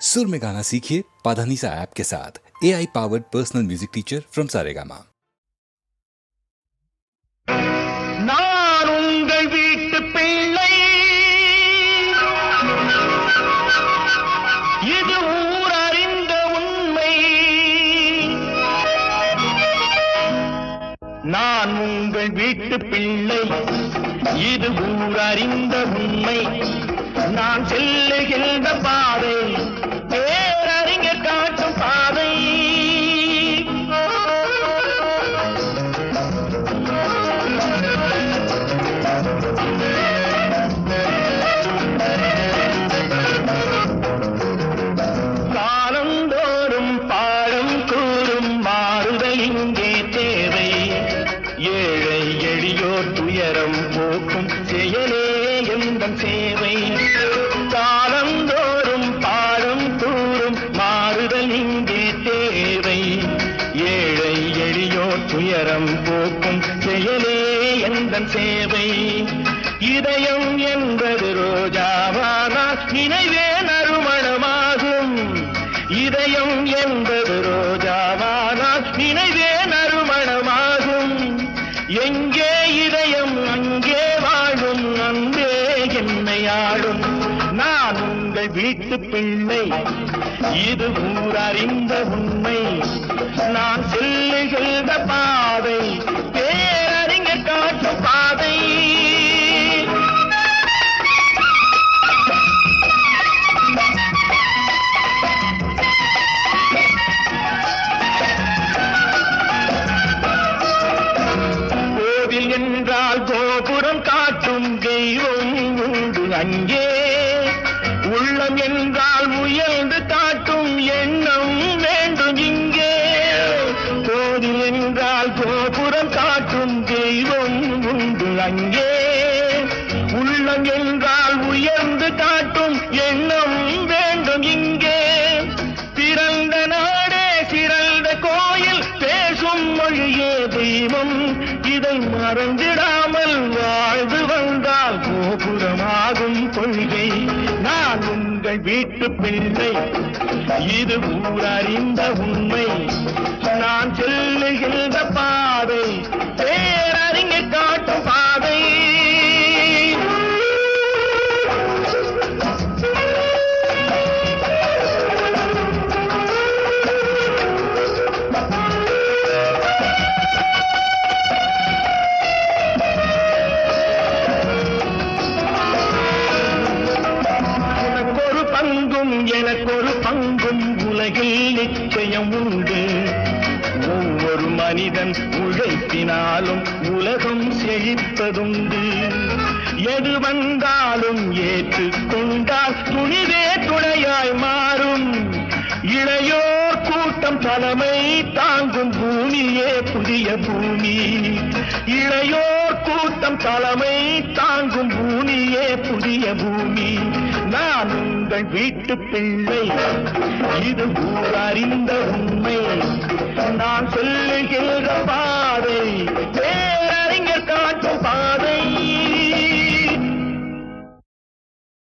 सुर में गाना सीखिए पाधानीसा ऐप के साथ A I powered personal music teacher from Saregama நான் உங்கள் வீட்டு பிள்ளை இது ஊர் அறிந்த உண்மை நான் உங்கள் வீட்டு பிள்ளை இது ஊர் அறிந்த உண்மை நான் செல்லுகின்ற பாதை எந்தன் சேவை. காலந்தோறும் பாடும் கூறும் மாறுதல் இங்கே தேவை. ஏழை எளியோர் துயரம் போக்கும் செயலே எந்த சேவை. இதயம் என்பது ரோஜாவானால் நினைவே நறுமணமாகும். இதயம் என்பது ரோஜாவானால் நினைவே வீட்டு பிள்ளை. இது ஊரறிந்த உண்மை. நான் செல்லுகின்ற பாதை பேரறிஞர் காட்டும் பாதை. கோவில் என்றால் கோபுரம் காட்டும் தெய்வம் உண்டு. அங்கே உள்ளம் என்றால் முயல்ந்து காட்டும் எண்ணம் வேண்டும் இங்கே. கோவில் என்றால் கோபுரம் காட்டும் தெய்வம் உண்டு அங்கே. உள்ளம் என்றால் உயர்ந்து காட்டும் எண்ணம் வேண்டும் இங்கே. பிறந்த நாடே சிறந்த கோயில் பேசும் மொழியே தெய்வம். இதை மறந்திடாமல் வாழ்ந்து வந்தால் கோபுரமாகும் கொள்கை உங்கள் வீட்டு பிள்ளை. இது ஊரறிந்த உண்மை. எனக்கொரு பங்கும் உலகில் நிச்சயம் உண்டு. ஒவ்வொரு மனிதன் உழைப்பினாலும் உலகம் செழிப்பதுண்டு. எது வந்தாலும் ஏற்றுக்கொண்டால் துணிவே துணையாய் மாறும். இளையோர் கூட்டம் தலைமை தாங்கும் பூமியே புதிய பூமி. இளையோர் கூட்டம் தலைமை தாங்கும் பூமியே புதிய பூமி. உங்கள் வீட்டு பிள்ளை. இது ஊர் அறிந்த உண்மை. நான் சொல்லுகின்ற பாதை